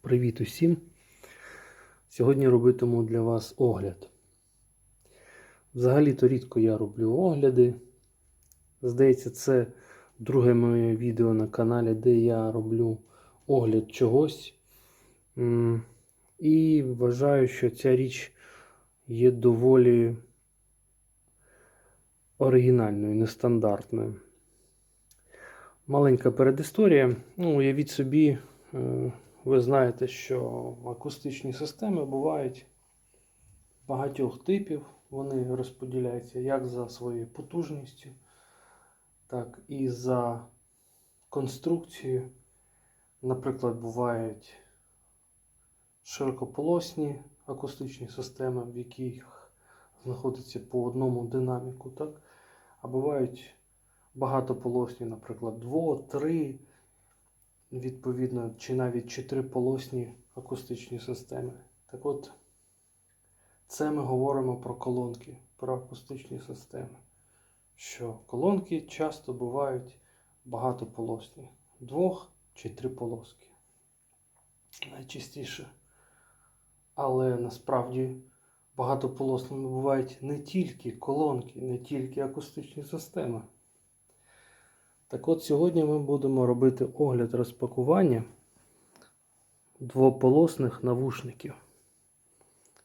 Привіт усім! Сьогодні робитиму для вас огляд. Взагалі-то рідко я роблю огляди. Здається, це друге моє відео на каналі, де я роблю огляд чогось. І вважаю, що ця річ є доволі оригінальною, нестандартною. Маленька передісторія. Ну, уявіть собі, е, ви знаєте, що акустичні системи бувають багатьох типів. Вони розподіляються як за своєю потужністю, так і за конструкцією. Наприклад, бувають широкополосні акустичні системи, в яких знаходиться по одному динаміку, так? а бувають багатополосні, наприклад, дво, три, відповідно, чи навіть чотириполосні акустичні системи. Так от, це ми говоримо про колонки, про акустичні системи. Що колонки часто бувають багатополосні, двох чи триполоски. Найчастіше. Але насправді багатополосними бувають не тільки колонки, не тільки акустичні системи. Так от сьогодні ми будемо робити огляд розпакування двополосних навушників.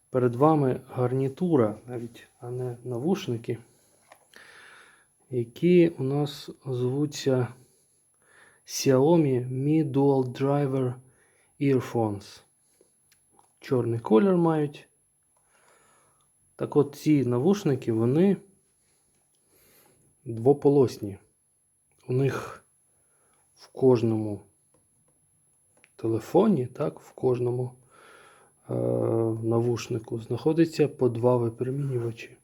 Перед вами гарнітура, навіть, а не навушники, які у нас звуться Xiaomi Mi Dual Driver Earphones. Чорний колір мають. Так от ці навушники, вони двополосні. У них в кожному телефоні, так, в кожному е, навушнику знаходиться по два випромінювачі.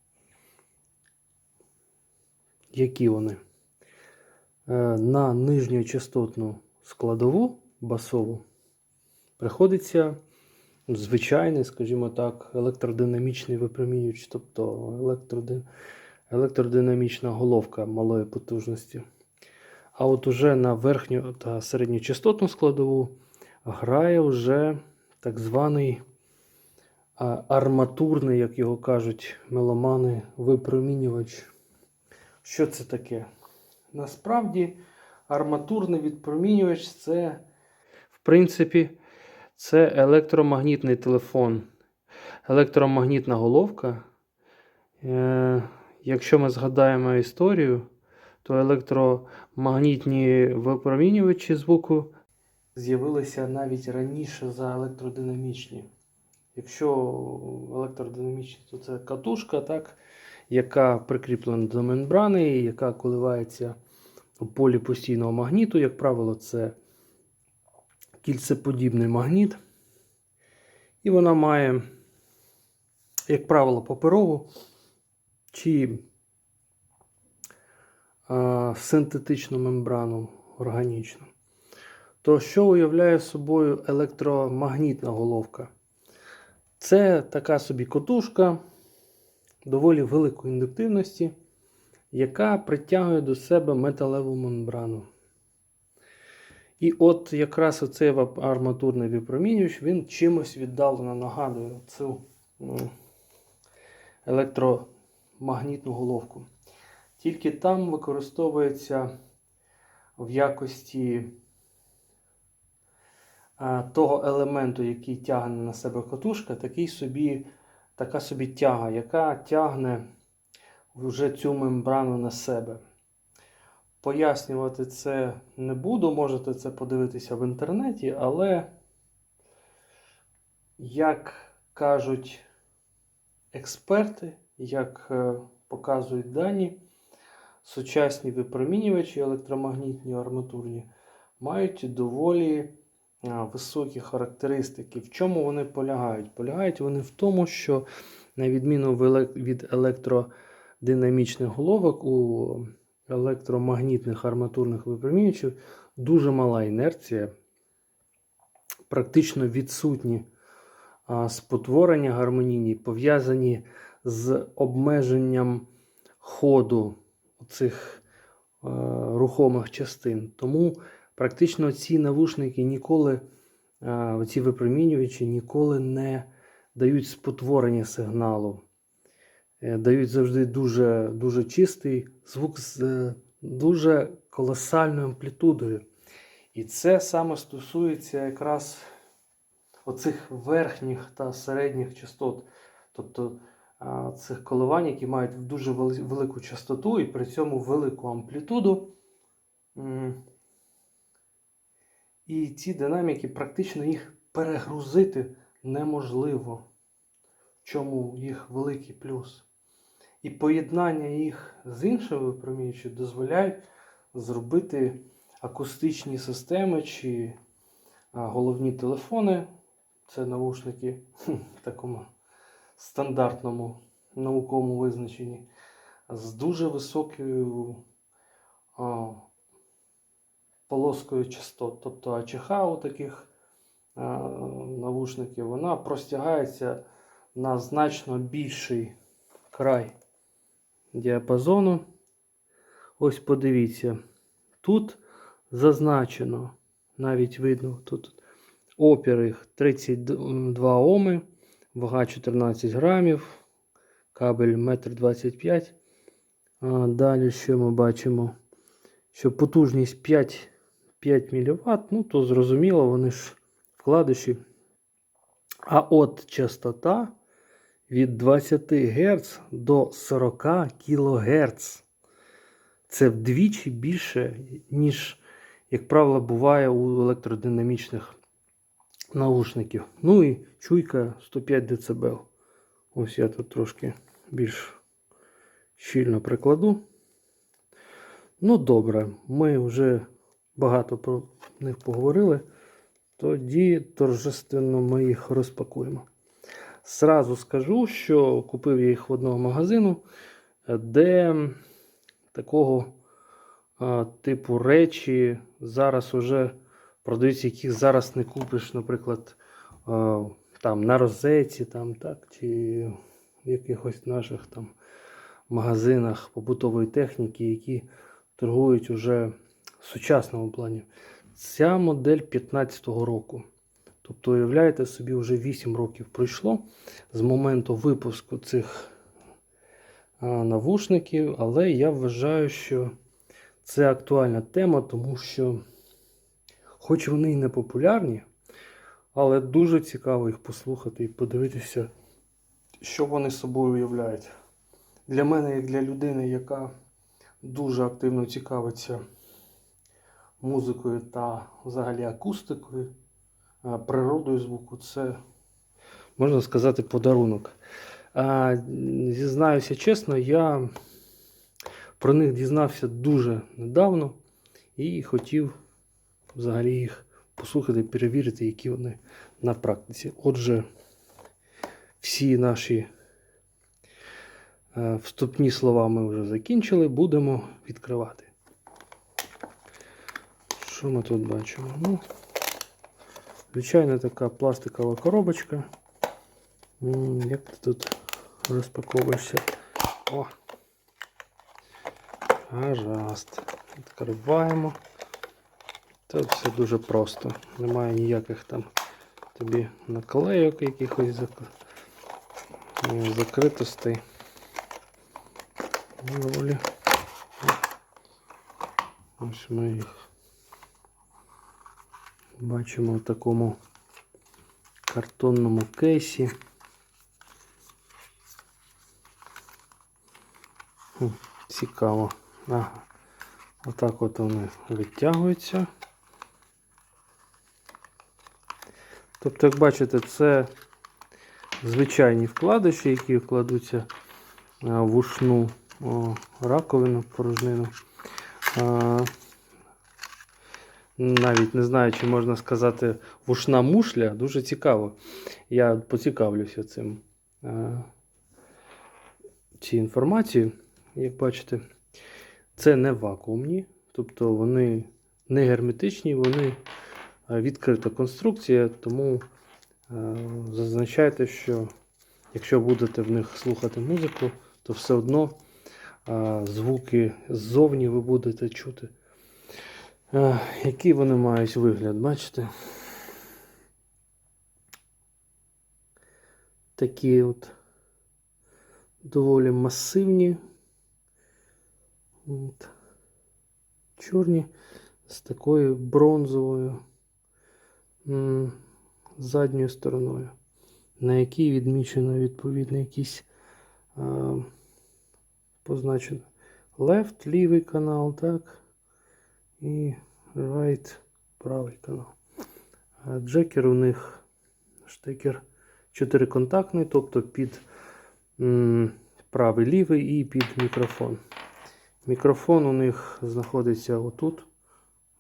Які вони? Е, на нижньочастотну складову басову приходиться звичайний, скажімо так, електродинамічний випромінювач, тобто електроди... електродинамічна головка малої потужності. А от уже на верхню та середньочастотну складову грає вже так званий арматурний, як його кажуть меломани, випромінювач. Що це таке? Насправді, арматурний відпромінювач це, в принципі, це електромагнітний телефон, електромагнітна головка. Е, Якщо ми згадаємо історію, то електромагнітні випромінювачі звуку з'явилися навіть раніше за електродинамічні. Якщо електродинамічні, то це катушка, так, яка прикріплена до мембрани, і яка коливається у полі постійного магніту. Як правило, це кільцеподібний магніт. І вона має, як правило, паперову чи синтетичну мембрану органічну. То що уявляє собою електромагнітна головка? Це така собі котушка доволі великої індуктивності, яка притягує до себе металеву мембрану. І от якраз оцей арматурний випромінювач, він чимось віддалено нагадує цю електромагнітну головку. Тільки там використовується в якості того елементу, який тягне на себе катушка, такий собі, така собі тяга, яка тягне вже цю мембрану на себе. Пояснювати це не буду, можете це подивитися в інтернеті, але, як кажуть експерти, як е, показують дані, сучасні випромінювачі електромагнітні арматурні мають доволі високі характеристики. В чому вони полягають? Полягають вони в тому, що, на відміну від електродинамічних головок, у електромагнітних арматурних випромінювачів дуже мала інерція, практично відсутні спотворення гармонійні, пов'язані з обмеженням ходу цих рухомих частин. Тому практично ці навушники ніколи а, ці випромінювачі ніколи не дають спотворення сигналу. Е, Дають завжди дуже, дуже чистий звук з е, дуже колосальною амплітудою. І це саме стосується якраз оцих верхніх та середніх частот. Тобто цих коливань, які мають дуже велику частоту і при цьому велику амплітуду. І ці динаміки практично їх перегрузити неможливо. В чому їх великий плюс. І поєднання їх з іншими випромінювачами дозволяють зробити акустичні системи чи головні телефони. Це навушники в такому стандартному науковому визначенні з дуже високою а, полоскою частот. Тобто АЧХ у таких а, навушників вона простягається на значно більший край діапазону. Ось подивіться, тут зазначено, навіть видно, тут опір їх 32 Оми, вага 14 грамів, кабель 1,25 м. Далі що ми бачимо? Що потужність 5, 5 мВт, ну то зрозуміло, вони ж вкладиші. А от частота від 20 Гц до 40 кГц. Це вдвічі більше, ніж, як правило, буває у електродинамічних наушників. Ну і чуйка 105 дБ. Ось я тут трошки більш щільно прикладу. Ну, добре, ми вже багато про них поговорили. Тоді торжественно ми їх розпакуємо. Сразу скажу, що купив я їх в одного магазину, де такого а, типу речі зараз уже продаються, яких зараз не купиш, наприклад, там на розетці, там, так, чи в якихось наших там магазинах побутової техніки, які торгують уже в сучасному плані. Ця модель 15-го року. Тобто, уявляєте собі, вже 8 років пройшло з моменту випуску цих навушників, але я вважаю, що це актуальна тема, тому що, хоч вони і не популярні, але дуже цікаво їх послухати і подивитися, що вони собою уявляють. Для мене, як для людини, яка дуже активно цікавиться музикою та взагалі акустикою, природою звуку, це, можна сказати, подарунок. Зізнаюся чесно, я про них дізнався дуже недавно і хотів взагалі їх послухати, перевірити, які вони на практиці. Отже, всі наші е, вступні слова ми вже закінчили, будемо відкривати. Що ми тут бачимо? Ну, звичайна така пластикова коробочка. Як ти тут розпаковуєшся? О! Гаразд. Відкриваємо. Тут все дуже просто. Немає ніяких там тобі наклейок якихось е, закритостей. Доволі. Ось ми їх бачимо в такому картонному кейсі. Цікаво. Ага. Отак от вони витягуються. Тобто, як бачите, це звичайні вкладиші, які вкладуться а, в ушну раковину, порожнину. Навіть не знаю, чи можна сказати вушна мушля. Дуже цікаво. Я поцікавлюся цим цією інформацією. Як бачите, це не вакуумні, тобто вони не герметичні, вони Е, відкрита конструкція, тому е, зазначайте, що якщо будете в них слухати музику, то все одно е, звуки ззовні ви будете чути. Який вони мають вигляд, бачите? Такі от доволі масивні, от, чорні з такою бронзовою задньою стороною, на якій відмічено відповідно якийсь а, позначено left, лівий канал, так, і right, правий канал. Джекер у них штекер чотириконтактний, тобто під правий лівий і під мікрофон. Мікрофон у них знаходиться отут,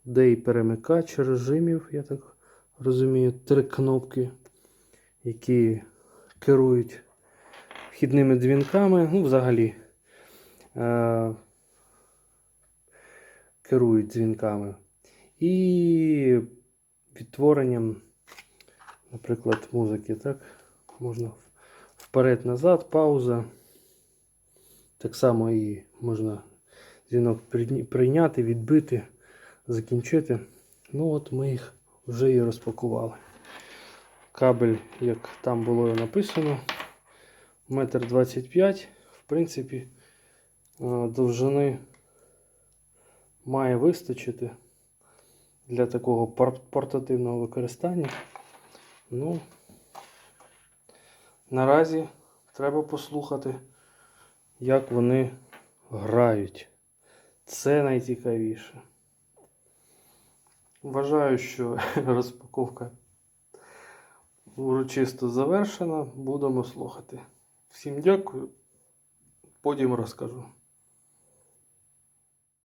де і перемикач режимів, я так розумію, три кнопки, які керують вхідними дзвінками. Ну, взагалі е- керують дзвінками. І відтворенням, наприклад, музики. Так? Можна вперед-назад, пауза. Так само і можна дзвінок прийняти, відбити, закінчити. Ну от ми їх вже і розпакували. Кабель, як там було написано, метр 25 В принципі, е, довжини має вистачити для такого портативного використання. Ну, наразі треба послухати, як вони грають. Це найцікавіше. Вважаю, що розпаковка урочисто завершена. Будемо слухати. Всім дякую. Потім розкажу.